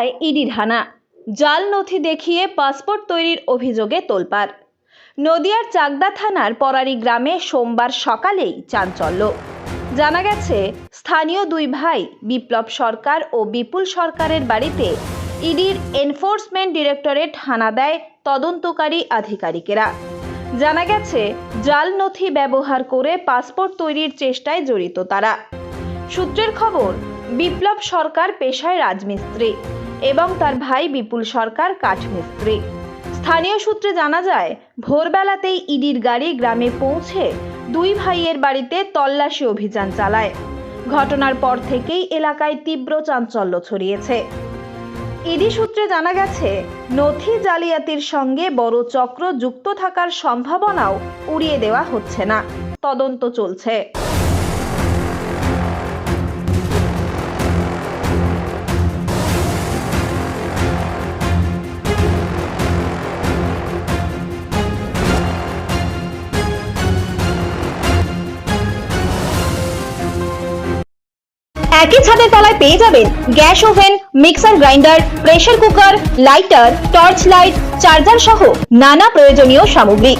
চাগদায় ইডির হানা জাল নথি দেখিয়ে পাসপোর্ট তৈরির অভিযোগে তোলপাড়। নদিয়ার চাকদা থানার পরারি গ্রামে সোমবার সকালেই চাঞ্চল্য। জানা গেছে, স্থানীয় দুই ভাই, বিপ্লব সরকার ও বিপুল সরকারের বাড়িতে ইডির এনফোর্সমেন্ট ডিরেক্টরেট হানা দেয় তদন্তকারী আধিকারিকেরা। জানা গেছে, জাল নথি ব্যবহার করে পাসপোর্ট তৈরির চেষ্টায় জড়িত তারা। সূত্রের খবর, বিপ্লব সরকার পেশায় রাজমিস্ত্রি। এবং তার ভাই বিপুল সরকার কাঠমিস্ত্রি। স্থানীয় সূত্রে জানা যায়, ভোরবেলাতেই ইডির গাড়ি গ্রামে পৌঁছে দুই ভাইয়ের বাড়িতে তল্লাশি অভিযান চালায়। ঘটনার পর থেকেই এলাকায় তীব্র চাঞ্চল্য ছড়িয়েছে। ইডি সূত্রে জানা গেছে, নথি জালিয়াতির সঙ্গে বড় চক্র যুক্ত থাকার সম্ভাবনাও উড়িয়ে দেওয়া হচ্ছে না। তদন্ত চলছে। একই ছাদের তলায় পেয়ে যাবেন gas oven, mixer grinder, pressure cooker, lighter, torch light, charger সহ নানা প্রয়োজনীয় সামগ্রী।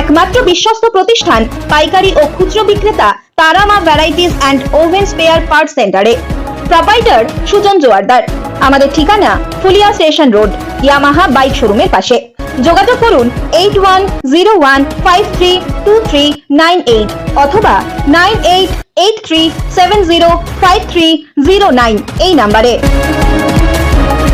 একমাত্র বিশ্বস্ত প্রতিষ্ঠান পাইকারি ও খুচরো বিক্রেতা Tarama varieties and oven spare part সেন্টারে প্রোপাইটার সুজন জোয়ারদার। আমাদের ঠিকানা Phulia station road, Yamaha bike শোরুমের পাশে। যোগাযোগ করুন eight one zero one five three two three nine eight অথবা nine eight eight three seven zero five three zero nine এই নাম্বারে।